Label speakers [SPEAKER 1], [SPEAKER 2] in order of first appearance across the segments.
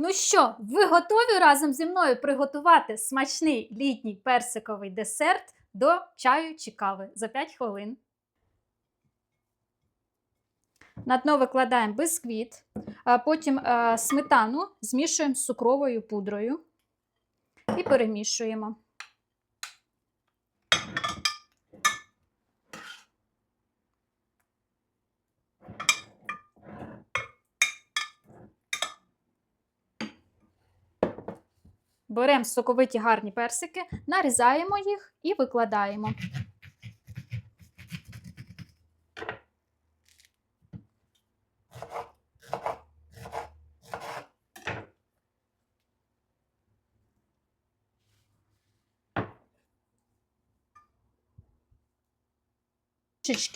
[SPEAKER 1] Ну що, ви готові разом зі мною приготувати смачний літній персиковий десерт до чаю чи кави за 5 хвилин? На дно викладаємо бисквіт, а потім е, сметану змішуємо з цукровою пудрою і перемішуємо. Беремо соковиті гарні персики, нарізаємо їх і викладаємо.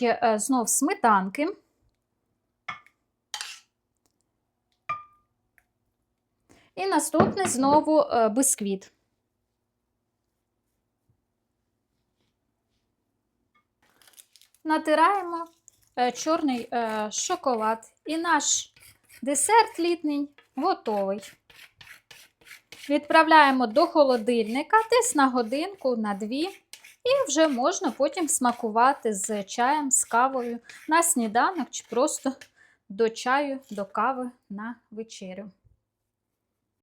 [SPEAKER 1] Е, знов сметанки. І наступне знову е, бисквіт. Натираємо е, чорний е, шоколад. І наш десерт літній готовий. Відправляємо до холодильника десь на годинку, на дві. І вже можна потім смакувати з чаєм, з кавою на сніданок чи просто до чаю, до кави на вечерю.